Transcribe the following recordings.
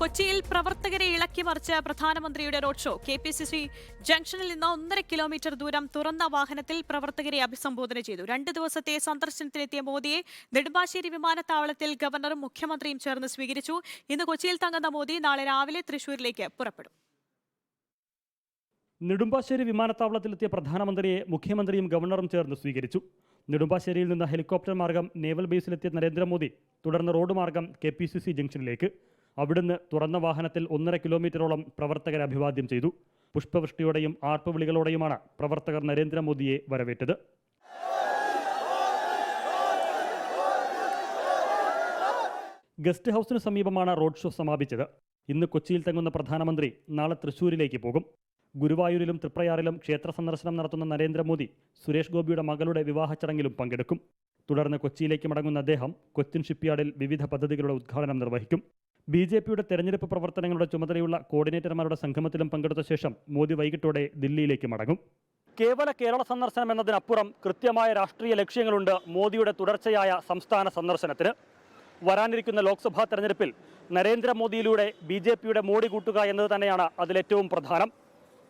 കൊച്ചിയിൽ പ്രവർത്തകരെ ഇളക്കി മറിച്ച് പ്രധാനമന്ത്രിയുടെ road show. K P C C ജംഗ്ഷനിൽ നിന്ന് ഒന്നര കിലോമീറ്റർ ദൂരം തുറന്ന വാഹനത്തിൽ പ്രവർത്തകരെ അഭിസംബോധന ചെയ്തു. രണ്ട് ദിവസത്തെ സന്ദർശനത്തിനെത്തിയ മോദിയെ നെടുമ്പാശ്ശേരി വിമാനത്താവളത്തിൽ ഗവർണറും മുഖ്യമന്ത്രിയും ചേർന്ന് സ്വീകരിച്ചു. ഇന്ന് കൊച്ചിയിൽ തങ്ങുന്ന മോദി നാളെ രാവിലെ തൃശൂരിലേക്ക് പുറപ്പെടും. നെടുമ്പാശ്ശേരി വിമാനത്താവളത്തിലെത്തിയ പ്രധാനമന്ത്രിയെ മുഖ്യമന്ത്രിയും ഗവർണറും ചേർന്ന് സ്വീകരിച്ചു. നെടുമ്പാശ്ശേരിയിൽ നിന്ന് ഹെലികോപ്റ്റർ മാർഗം നേവൽ ബേസിലെത്തിയ നരേന്ദ്രമോദി തുടർന്ന് റോഡ് മാർഗം കെ പി സി സി ജംഗ്ഷനിലേക്ക്. അവിടുന്ന് തുറന്ന വാഹനത്തിൽ ഒന്നര കിലോമീറ്ററോളം പ്രവർത്തകരെ അഭിവാദ്യം ചെയ്തു. പുഷ്പവൃഷ്ടിയോടെയും ആർപ്പുവിളികളോടെയുമാണ് പ്രവർത്തകർ നരേന്ദ്രമോദിയെ വരവേറ്റത്. ഗസ്റ്റ് ഹൗസിന് സമീപമാണ് റോഡ് ഷോ സമാപിച്ചത്. ഇന്ന് കൊച്ചിയിൽ തങ്ങുന്ന പ്രധാനമന്ത്രി നാളെ തൃശൂരിലേക്ക് പോകും. ഗുരുവായൂരിലും തൃപ്രയാറിലും ക്ഷേത്ര സന്ദർശനം നടത്തുന്ന നരേന്ദ്രമോദി സുരേഷ് ഗോപിയുടെ മകളുടെ വിവാഹ ചടങ്ങിലും പങ്കെടുക്കും. തുടർന്ന് കൊച്ചിയിലേക്ക് മടങ്ങുന്ന അദ്ദേഹം കൊച്ചിൻ ഷിപ്പ്യാർഡിൽ വിവിധ പദ്ധതികളുടെ ഉദ്ഘാടനം നിർവഹിക്കും. ബി ജെ പിയുടെ തെരഞ്ഞെടുപ്പ് പ്രവർത്തനങ്ങളുടെ ചുമതലയുള്ള കോർഡിനേറ്റർമാരുടെ സംഗമത്തിലും പങ്കെടുത്ത ശേഷം മോദി വൈകിട്ടോടെ ദില്ലിയിലേക്ക് മടങ്ങും. കേവല കേരള സന്ദർശനം എന്നതിനപ്പുറം കൃത്യമായ രാഷ്ട്രീയ ലക്ഷ്യങ്ങളുണ്ട് മോദിയുടെ തുടർച്ചയായ സംസ്ഥാന സന്ദർശനത്തിന്. വരാനിരിക്കുന്ന ലോക്സഭാ തെരഞ്ഞെടുപ്പിൽ നരേന്ദ്രമോദിയിലൂടെ ബി ജെ പിയുടെ മോടി കൂട്ടുക എന്നത് തന്നെയാണ് അതിലേറ്റവും പ്രധാനം.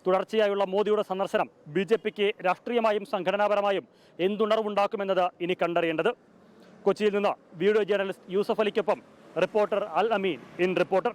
തുടർച്ചയായുള്ള മോദിയുടെ സന്ദർശനം ബി ജെ പിക്ക് രാഷ്ട്രീയമായും സംഘടനാപരമായും എന്തുണർവുണ്ടാക്കുമെന്നത് ഇനി കണ്ടറിയേണ്ടത്. കൊച്ചിയിൽ നിന്ന് വീഡിയോ ജേർണലിസ്റ്റ് യൂസഫ് അലിക്കൊപ്പം reporter Al Ameen in reporter